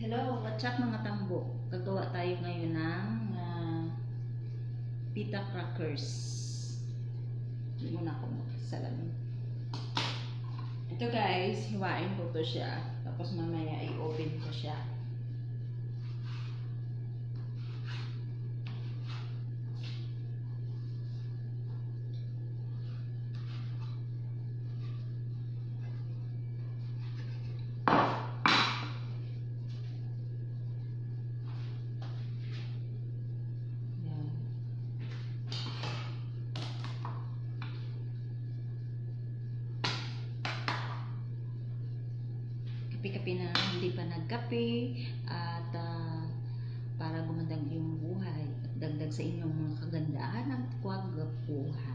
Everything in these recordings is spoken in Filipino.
Watsak mga tambo. Gagawa tayo ngayon ng ah, pita crackers. Hindi muna ako salamin. Ito guys, hiwain ko to siya. Tapos mamaya i-open ko siya. Yan. Kape-kape na hindi pa nagkape at ah, para gumandag yung buhay. Dagdag sa inyong mga kagandahan at kwagapuhan.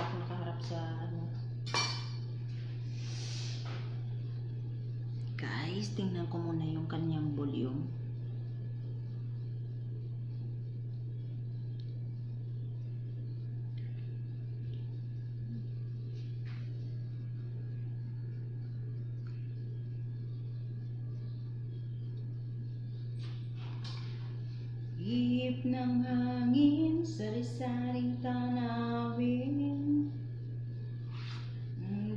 Pala ako nakaharap sa ano. Guys, tingnan ko muna yung kanyang volume. Ihip ng hangin, sari-saring tanawin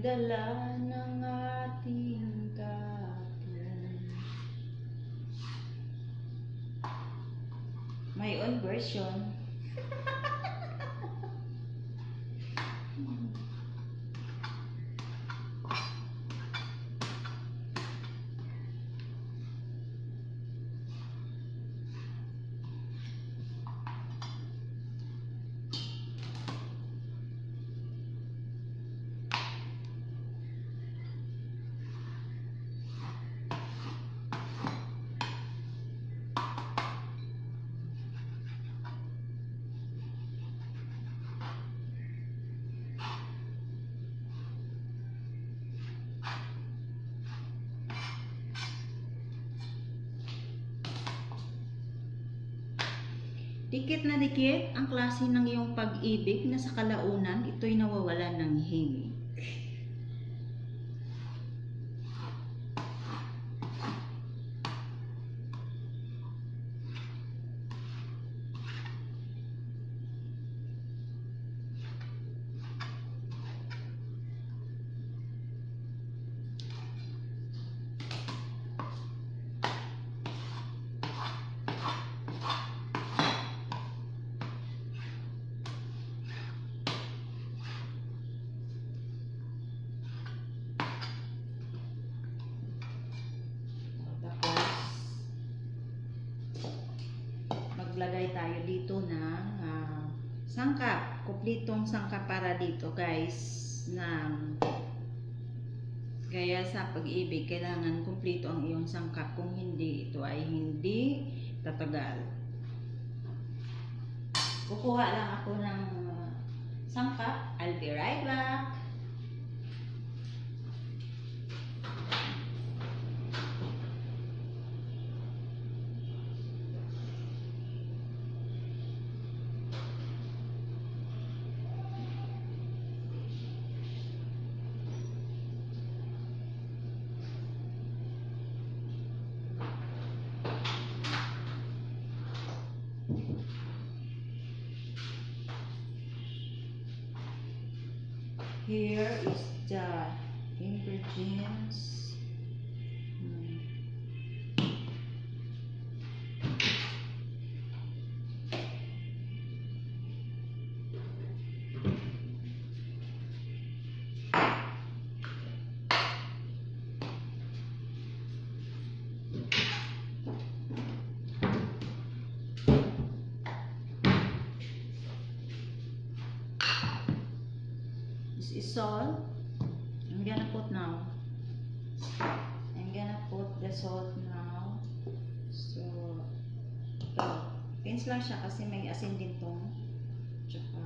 Ang dala ng ating kapon My own version Dikit na dikit ang klase ng iyong pag-ibig na sa kalaunan ito'y nawawalan ng hingi. Tapos, maglagay dito ng ah, sangkap. Kuplitong sangkap para dito guys. Ng Kaya sa pag-ibig, kailangan kumpleto ang iyong sangkap. Kung hindi, ito ay hindi tatagal. Kukuha lang ako ng ah, sangkap. I'll be right back. Is the ingredients. Is salt. I'm gonna put now. I'm gonna put the salt now. So, ito. Pinch lang siya kasi may asin din tong. Tsaka,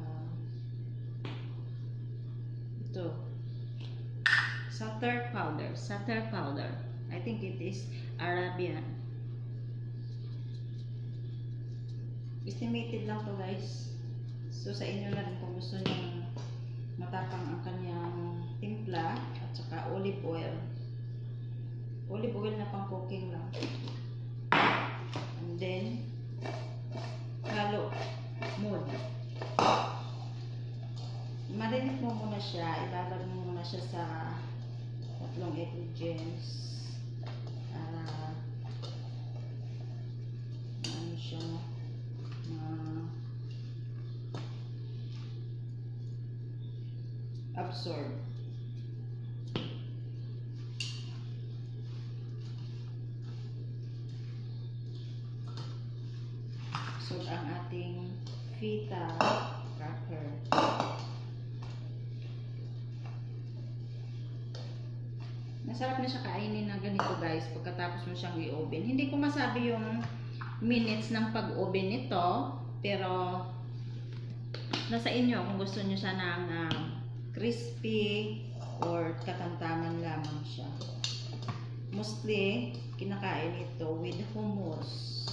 ito. Sutter powder. Sutter powder. I think it is Arabian. Estimated lang to guys. So sa inyo na rin kung gusto nyo matapang ang kanyang timpla at saka olive oil. Olive oil na pang cooking lang. And then, halo mood. Marinate mo muna siya. Ilalagay mo muna siya sa tatlong ingredients. Para ano siya absorb. So, ang ating feta cracker. Masarap na siya kainin na ganito guys pagkatapos mo siyang i-oven. Hindi ko masabi yung minutes ng pag-oven nito, pero nasa inyo kung gusto niyo siya ng ah, crispy or katantaman lamang siya. Mostly, kinakain ito with hummus.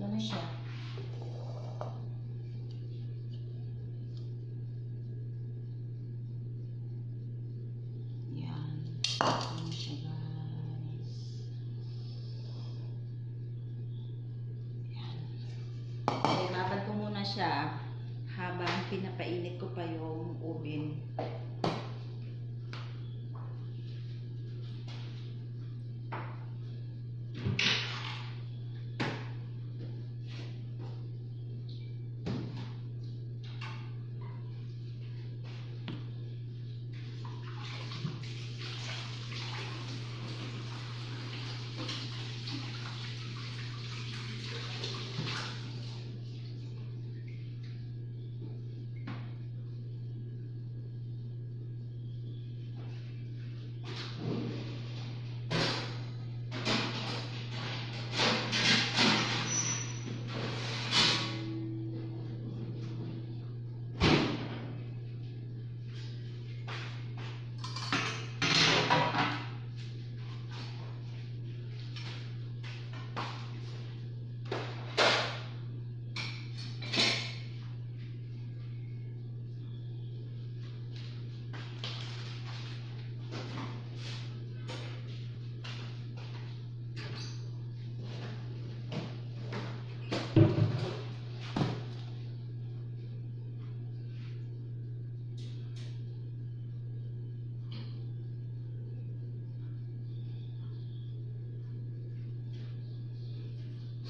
Ito na siya. Yan. Yung oven.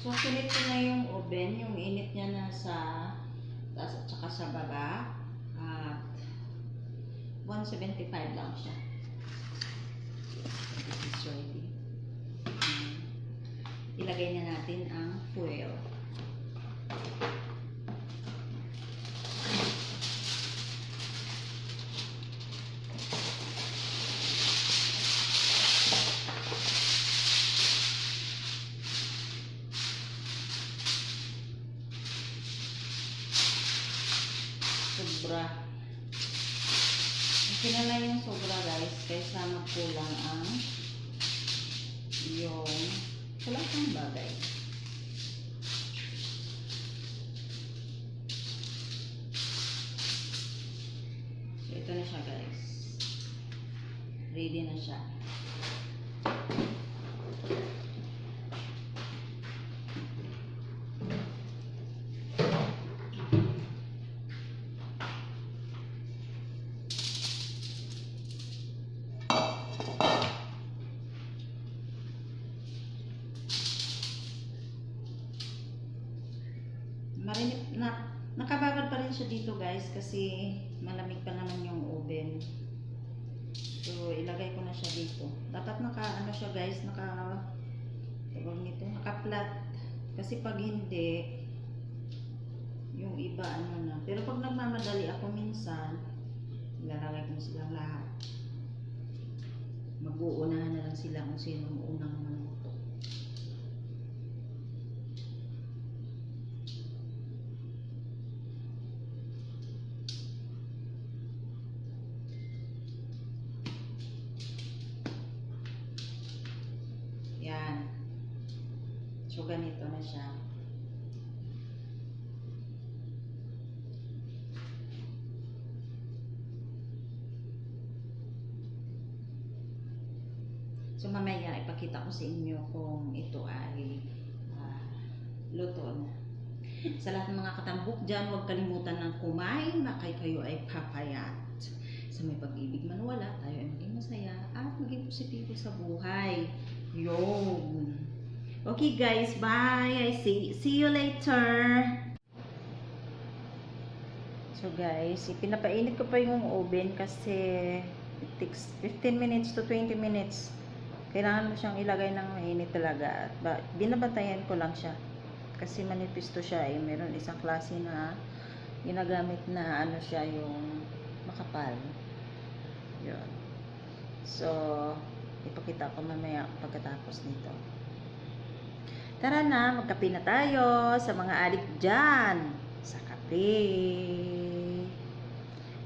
So, sinit ko na yung oven, yung init niya na sa taas at saka sa baba. At 175 lang siya. This is ready. Ilagay na natin ang fuel. Sobra. Okay na lang yung sobra guys, kaysa magkulang ang yung kulang pang bagay. So ito na siya guys. Ready na siya. Marinit na nakababad pa rin siya dito guys kasi malamig pa naman yung oven. So, ilagay ko na siya dito. Dapat naka, ano siya guys, naka, tawag nito, naka-flat. Kasi pag hindi, yung iba ano na. Pero pag nagmamadali ako minsan, ilalagay ko na silang lahat. Mag-uunahan na lang sila kung sino ang unang manuto. So, mamaya ipakita ko sa inyo kung ito ay ah, luto na. Sa lahat ng mga katambok dyan, huwag kalimutan ng kumain na kay kayo ay papayat. Sa may pag-ibig man wala, tayo ay maging masaya at maging positibo sa buhay. Yun. Okay guys, bye. I see, see you later. So guys, ipinapainit ko pa yung oven kasi it takes 15 minutes to 20 minutes. Kailangan mo siyang ilagay ng mainit talaga. At ba, binabantayan ko lang siya. Kasi manipis to siya eh. Meron isang klase na ginagamit na ano siya yung makapal. Yun. So, ipakita ko mamaya pagkatapos nito. Tara na, magkape na tayo sa mga adik dyan. Sa kape.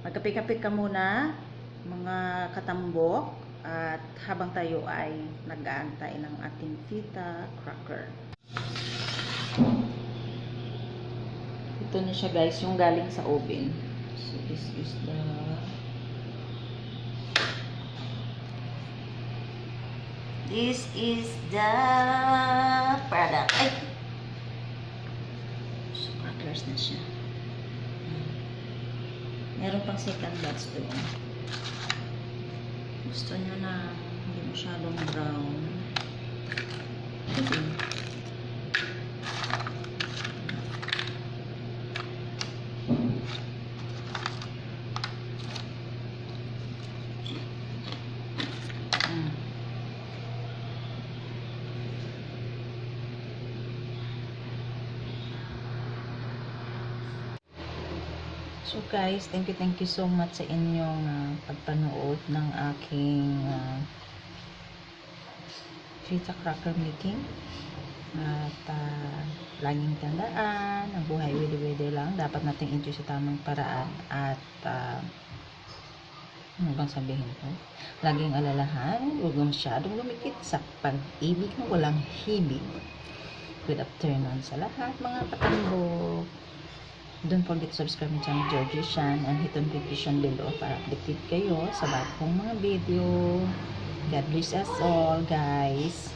Magkape-kape ka muna, mga katambok. At habang tayo ay nag-aantay ng ating fita cracker. Ito na siya guys, yung galing sa oven. So this is the This is the product. Ay! So, crackers na siya. Meron pang second batch doon. Gusto niya na hindi masyadong brown. Ito. So guys, thank you, thank you so much sa inyong ah, pagpanood ng aking uh, pizza cracker making. At ah, laging tandaan, ang buhay wede-wede lang. Dapat nating enjoy sa tamang paraan. At ah, ano bang sabihin ko? Laging alalahan, huwag masyadong lumikit sa pag-ibig na walang hibig. Good afternoon sa lahat mga katambo. Don't forget to subscribe my channel Georgie Shan and hit on notification below para updated kayo sa bagong mga video. God bless us all guys.